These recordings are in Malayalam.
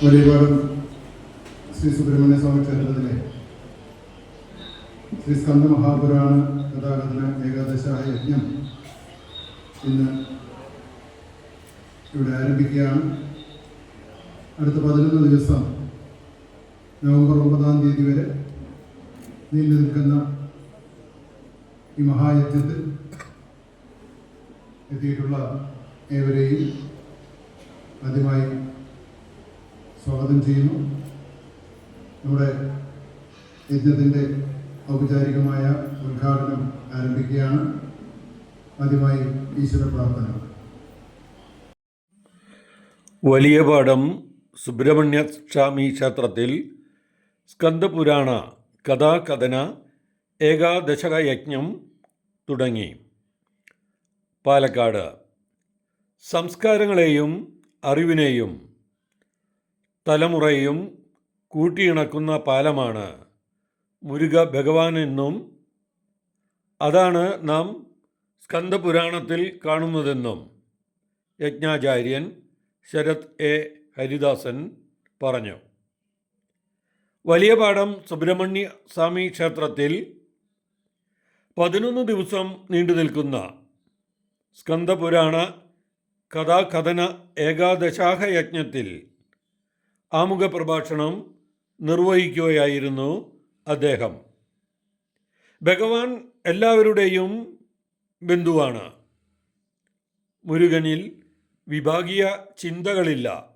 വലിയപാടും ശ്രീ സുബ്രഹ്മണ്യ സ്വാമി ക്ഷേത്രത്തിലെ ശ്രീ സ്കന്ദ മഹാപുരാണ കഥാകഥന ഏകാദശായ യജ്ഞം ഇന്ന് ഇവിടെ ആരംഭിക്കുകയാണ്. അടുത്ത പതിനൊന്ന് ദിവസം നവംബർ ഒമ്പതാം തീയതി വരെ നീണ്ടു നിൽക്കുന്ന ഈ മഹായജ്ഞത്തിൽ എത്തിയിട്ടുള്ള ഏവരെയും ആദ്യമായി സ്വാഗതം ചെയ്യുന്നു. നമ്മുടെ യജ്ഞത്തിന്റെ ഔപചാരികമായ ഉദ്ഘാടനം ആരംഭിക്കുകയാണ്. ആദ്യമായി ഈശ്വര പ്രാർത്ഥന. വലിയ പാഠം സുബ്രഹ്മണ്യ സ്വാമി ക്ഷേത്രത്തിൽ സ്കന്ദപുരാണ കഥാകഥന ഏകാദശക യജ്ഞം തുടങ്ങി. പാലക്കാട്. സംസ്കാരങ്ങളെയും അറിവിനെയും തലമുറയും കൂട്ടിയിണക്കുന്ന പാലമാണ് മുരുക ഭഗവാനെന്നും അതാണ് നാം സ്കന്ദപുരാണത്തിൽ കാണുന്നതെന്നും യജ്ഞാചാര്യൻ ശരത് എ. ഹരിദാസൻ പറഞ്ഞു. വലിയ പാഠം സുബ്രഹ്മണ്യ സ്വാമി ക്ഷേത്രത്തിൽ പതിനൊന്ന് ദിവസം നീണ്ടു നിൽക്കുന്ന സ്കന്ദപുരാണ കഥാകഥന ഏകാദശാഹ യജ്ഞത്തിൽ ആമുഖ പ്രഭാഷണം നിർവഹിക്കുകയായിരുന്നു അദ്ദേഹം. ഭഗവാൻ എല്ലാവരുടെയും ബന്ധുവാണ്. മുരുകനിൽ വിഭാഗീയ ചിന്തകളില്ല.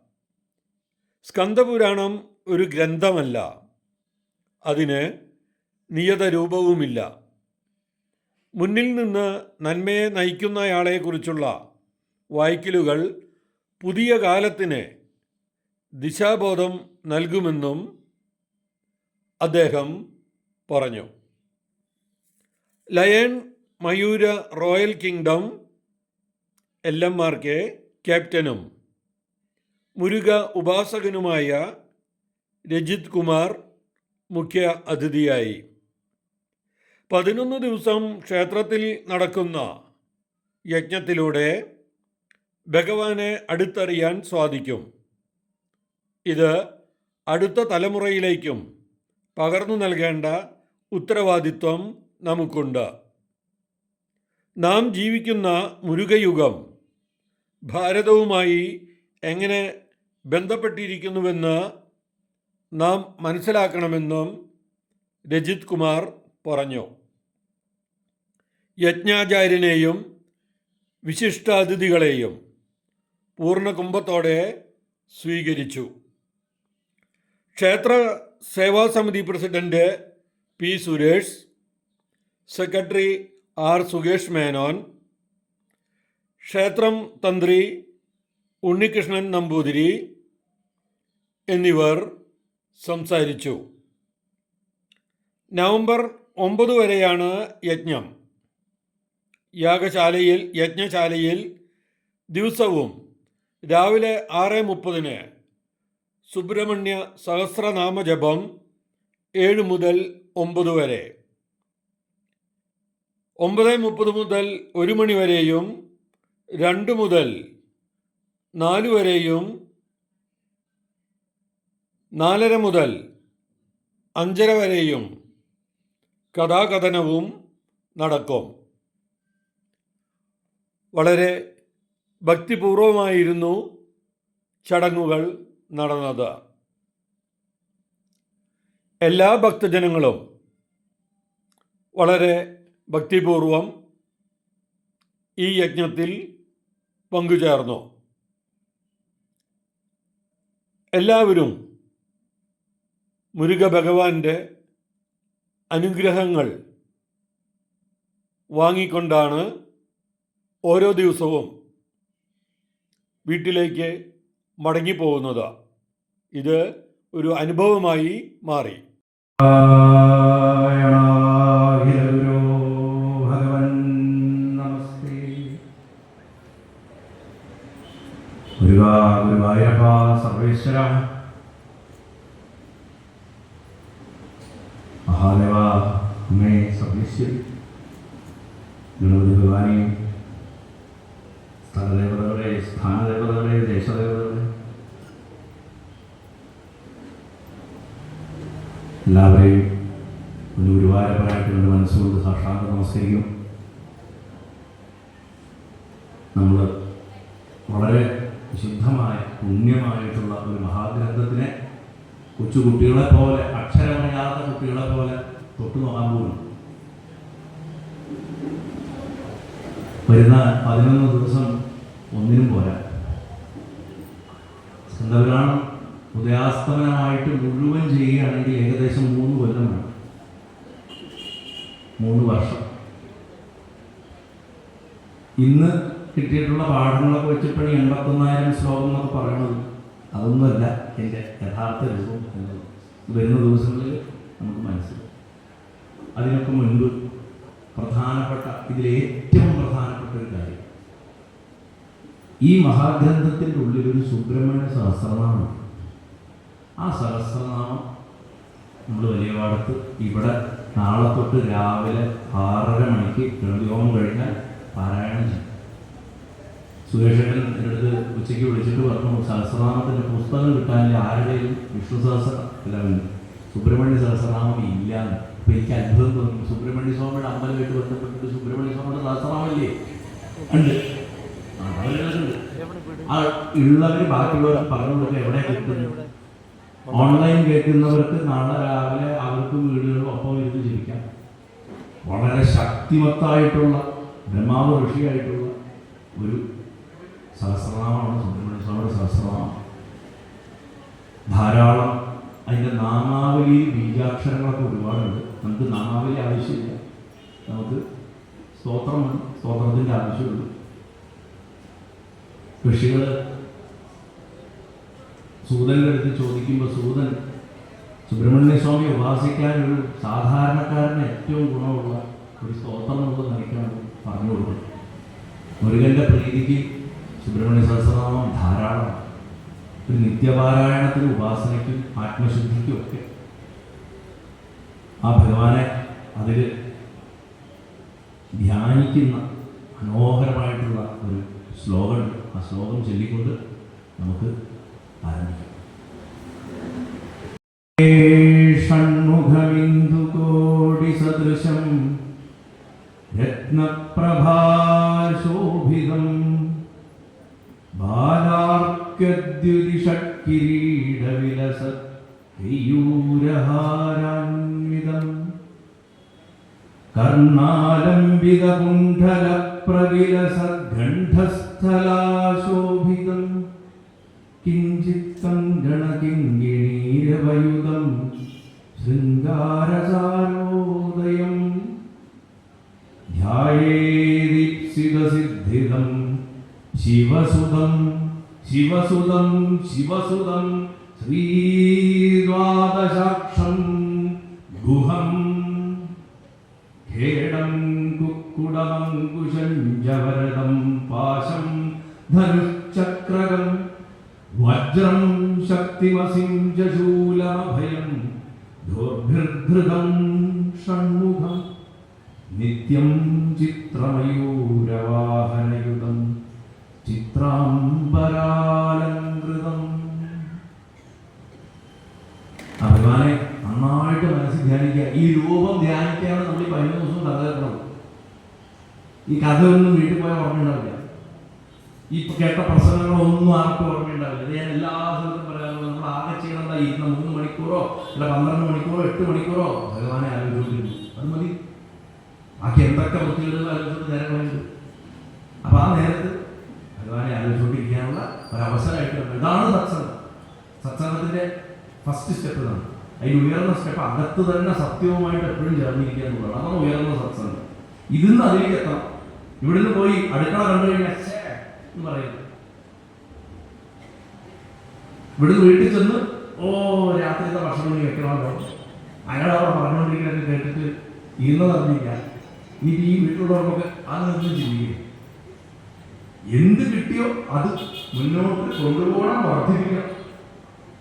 സ്കന്ദപുരാണം ഒരു ഗ്രന്ഥമല്ല. അതിന് നിയത രൂപവുമില്ല മുന്നിൽ നിന്ന് നന്മയെ നയിക്കുന്നയാളെക്കുറിച്ചുള്ള വായിക്കലുകൾ പുതിയ കാലത്തിന് ദിശാബോധം നൽകുമെന്നും അദ്ദേഹം പറഞ്ഞു. Lion Mayura royal kingdom L M R K ക്യാപ്റ്റനും മുരുക ഉപാസകനുമായ രജിത് കുമാർ മുഖ്യ അതിഥിയായി. പതിനൊന്ന് ദിവസം ക്ഷേത്രത്തിൽ നടക്കുന്ന യജ്ഞത്തിലൂടെ ഭഗവാനെ അടുത്തറിയാൻ സാധിക്കും. ഇത് അടുത്ത തലമുറയിലേക്കും പകർന്നു നൽകേണ്ട ഉത്തരവാദിത്വം നമുക്കുണ്ട്. നാം ജീവിക്കുന്ന മുരുകയുഗം ഭാരതവുമായി എങ്ങനെ ബന്ധപ്പെട്ടിരിക്കുന്നുവെന്ന് നാം മനസ്സിലാക്കണമെന്നും രജിത് കുമാർ പറഞ്ഞു. യജ്ഞാചാര്യനെയും വിശിഷ്ടാതിഥികളെയും പൂർണകുംഭത്തോടെ സ്വീകരിച്ചു. ക്ഷേത്ര സേവാ സമിതി president P Suresh secretary R Sukesh Menon ക്ഷേത്രം തന്ത്രി ഉണ്ണികൃഷ്ണൻ നമ്പൂതിരി എന്നിവർ സംസാരിച്ചു. നവംബർ ഒമ്പത് വരെയാണ് യജ്ഞം. യാഗശാലയിൽ യജ്ഞശാലയിൽ ദിവസവും രാവിലെ ആറ് മുപ്പതിന് സുബ്രഹ്മണ്യ സഹസ്രനാമ ജപം ഏഴ് മുതൽ ഒമ്പത് വരെ. ഒമ്പത് മുപ്പത് മുതൽ ഒരു മണി വരെയും രണ്ട് മുതൽ നാല് വരെയും നാലര മുതൽ അഞ്ചര വരെയും കഥാകഥനവും നടക്കും. വളരെ ഭക്തിപൂർവമായിരുന്നു ചടങ്ങുകൾ. നടന്നത്. എല്ലാ ഭക്തജനങ്ങളും വളരെ ഭക്തിപൂർവം ഈ യജ്ഞത്തിൽ പങ്കുചേർന്നു. എല്ലാവരും മുരുക ഭഗവാന്റെ അനുഗ്രഹങ്ങൾ വാങ്ങിക്കൊണ്ടാണ് ഓരോ ദിവസവും വീട്ടിലേക്ക് മടങ്ങിപ്പോകുന്നത്. ഇത് ഒരു അനുഭവമായി മാറി. സർവേശ്വര. മഹാദേവ അമ്മേ സർവേശ്വരി. ഗണപതി ഭഗവാനെ എല്ലാവരെയും ഒരു ഗുരുവായൂരപ്പനായിട്ട് എന്റെ മനസ്സുകൊണ്ട് സാക്ഷാത് നമസ്കരിക്കും. നമ്മൾ വളരെ ശുദ്ധമായ പുണ്യമായിട്ടുള്ള ഒരു മഹാഗ്രന്ഥത്തിനെ കൊച്ചു കുട്ടികളെ പോലെ അക്ഷരമറിയാത്ത കുട്ടികളെ പോലെ തൊട്ടു നോക്കാൻ പോകുന്നു. വരുന്ന പതിനൊന്ന് ദിവസം ഒന്നിനും പോരാ. സ്കന്ദപുരാണം ഉദയാസ്തമനമായിട്ട് മുഴുവൻ ചെയ്യുകയാണെങ്കിൽ ഏകദേശം മൂന്ന് കൊല്ലമാണ് മൂന്ന് വർഷം. ഇന്ന് കിട്ടിയിട്ടുള്ള പാഠങ്ങളൊക്കെ വെച്ചിട്ടാണ് എൺപത്തൊന്നായിരം ശ്ലോകം എന്നൊക്കെ പറയുന്നത് അതൊന്നുമല്ല എന്റെ യഥാർത്ഥ രൂപം എന്നത്. വരുന്ന ദിവസങ്ങളിൽ നമുക്ക് മനസ്സിലാവും. അതിനൊക്കെ മുൻപ് പ്രധാനപ്പെട്ട ഇതിലേറ്റവും പ്രധാനപ്പെട്ട ഒരു കാര്യം. ഈ മഹാഗ്രന്ഥത്തിന്റെ ഉള്ളിലൊരു സുബ്രഹ്മണ്യ സഹസ്രനാമം ആ സഹസ്രനാമം നമ്മൾ വലിയ പാടത്ത് ഇവിടെ നാളെ തൊട്ട് രാവിലെ ആറര മണിക്ക് ഗണതിഹോമം കഴിഞ്ഞാൽ പാരായണം ചെയ്യും. സുരേഷേട്ടൻ എന്റെ അടുത്ത് ഉച്ചയ്ക്ക് വിളിച്ചിട്ട് പറഞ്ഞു സഹസ്രനാമത്തിന്റെ പുസ്തകം കിട്ടാനില്ല ആരുടെയും വിഷ്ണു സഹസ്ര അല്ല സുബ്രഹ്മണ്യ സഹസ്രനാമം ഇല്ല അപ്പം എനിക്ക് അത്ഭുതം തോന്നി സുബ്രഹ്മണ്യ സ്വാമിയുടെ അമ്പലമായിട്ട് ബന്ധപ്പെട്ടിട്ട് സുബ്രഹ്മണ്യ സ്വാമിയുടെ സഹസ്രനാമല്ലേ ഉണ്ട്. ആ ഉള്ളവർ ബാക്കിയുള്ളവർ പറഞ്ഞു കൊടുക്കുക എവിടെ കിട്ടുന്നു ഓൺലൈൻ കേൾക്കുന്നവർക്ക് നാളെ രാവിലെ അവർക്ക് വീടുകളിൽ ഒപ്പം ഇരുന്ന് ജീവിക്കാം. വളരെ ശക്തിമത്തായിട്ടുള്ള ബ്രഹ്മാവ് ഋഷിയായിട്ടുള്ള ഒരു സഹസ്രനാമമാണ് സുബ്രഹ്മണ്യ സഹസ്രനാമം. ധാരാളം അതിന്റെ നാമാവലി ബീജാക്ഷരങ്ങളൊക്കെ ഒരുപാടുണ്ട്. നമുക്ക് നാമാവലി ആവശ്യമില്ല. നമുക്ക് സ്തോത്രമാണ് സ്തോത്രത്തിന്റെ ആവശ്യമുള്ളൂ ഋഷികൾ സൂതന്റെ അടുത്ത് ചോദിക്കുമ്പോൾ സൂതൻ സുബ്രഹ്മണ്യ സ്വാമി ഉപാസിക്കാൻ ഒരു സാധാരണക്കാരന് ഏറ്റവും ഗുണമുള്ള ഒരു സ്തോത്രം നമുക്ക് നൽകാൻ പറഞ്ഞു കൊടുക്കും. മുരുകന്റെ പ്രീതിക്ക് സുബ്രഹ്മണ്യ സഹസ്രനാമം ധാരാളം. ഒരു നിത്യപാരായണത്തിന് ഉപാസനയ്ക്കും ആത്മശുദ്ധിക്കും ഒക്കെ. ആ ഭഗവാനെ അതിൽ ധ്യാനിക്കുന്ന മനോഹരമായിട്ടുള്ള ഒരു ശ്ലോകമുണ്ട്. ആ ശ്ലോകം ചൊല്ലിക്കൊണ്ട് നമുക്ക് ആരംഭിക്കാം ഷൺമുഖബിന്ദുകോടിസദൃശം രത്നപ്രഭാശോഭിതം ബാലാർക്കദ്യുതിഷക്കിരീടവിലസത് കയ്യൂരഹാരാന്വിതം കർണാലംബിതകുണ്ഠലപ്രവിലസദ്ഗണ്ഠസ്ഥലാശോഭിതം കിഞ്ചിത്തം ഗണകിങ്കിണീരവയുധം ശൃംഗാരസാരോദയം ധ്യായേദീപ്സിതസിദ്ധിതം ശിവസുതം ശിവസുതം ശിവസുതം ശ്രീദ്വാദശാക്ഷം ഗുഹം ഖേടം കുക്കുടമങ്കുശം ജവരദം പാശം ശക്തിമസിം ജശൂലമഭയം ദോർഭിർധൃതം ഷൺമുഖം നിത്യം ചിത്രമയൂരവാഹനയുതം ചിത്രാംബരാലംകൃതം ഭഗവാനെ നന്നായിട്ട് മനസ്സിൽ ധ്യാനിക്കുക. ഈ രൂപം ധ്യാനിക്കാണ് നമ്മൾ ഈ പതിനൊന്ന് ദിവസം കഥ ഈ കഥ ഈ കേട്ട പ്രസംഗങ്ങളൊന്നും ആർക്കും ഓർമ്മയുണ്ടാവില്ല. ഞാൻ എല്ലാ സ്ഥലത്തും പറയാറുള്ളത് നമ്മൾ ആകെ ചെയ്യണമെന്താ ഇരുന്ന മൂന്ന് മണിക്കൂറോ അല്ല പന്ത്രണ്ട് മണിക്കൂറോ എട്ട് മണിക്കൂറോ ഭഗവാനെ ആലോചിക്കുന്നു അത് മതി. ബാക്കി എന്തൊക്കെ വൃത്തികൾ ആലോചിച്ചിട്ട് നേരം കളയുന്നത് അപ്പൊ ആ നേരത്ത് ഭഗവാനെ ആലോചിച്ചുകൊണ്ടിരിക്കാനുള്ള ഒരവസരമായിട്ട്. ഇതാണ് സത്സംഗം. സത്സംഗത്തിന്റെ ഫസ്റ്റ് സ്റ്റെപ്പ് ഇതാണ് അതിന് ഉയർന്ന സ്റ്റെപ്പ് അകത്ത് തന്നെ സത്യവുമായിട്ട് എപ്പോഴും ചേർന്നിരിക്കുക എന്നുള്ളതാണ്. അതാണ് ഉയർന്ന സത്സംഗം. ഇതിന്ന് അതിലേക്ക് എത്തണം. ഇവിടുന്ന് പോയി അടുക്കള കണ്ടു കഴിഞ്ഞാൽ എന്ന് പറയുന്നത് ഇവിടുന്ന് വീട്ടിൽ ചെന്ന് ഓ രാത്രിയിലെ ഭക്ഷണം വെക്കണമല്ലോ? അയാൾ അവിടെ പറഞ്ഞുകൊണ്ടിരിക്കുന്നതൊക്കെ കേട്ടിട്ട് ഇരുന്നത് അറിഞ്ഞില്ല ഇനി ഈ വീട്ടിലുള്ളവർക്കൊക്കെ അത് നിന്ന് ചിന്തിക്കും എന്ത് കിട്ടിയോ അത് മുന്നോട്ട് കൊണ്ടുപോകണം വർദ്ധിപ്പിക്കണം.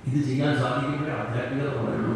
ഇത് ചെയ്യാൻ സാധിക്കുമ്പോഴേ ആധ്യാത്മികത വളരുള്ളൂ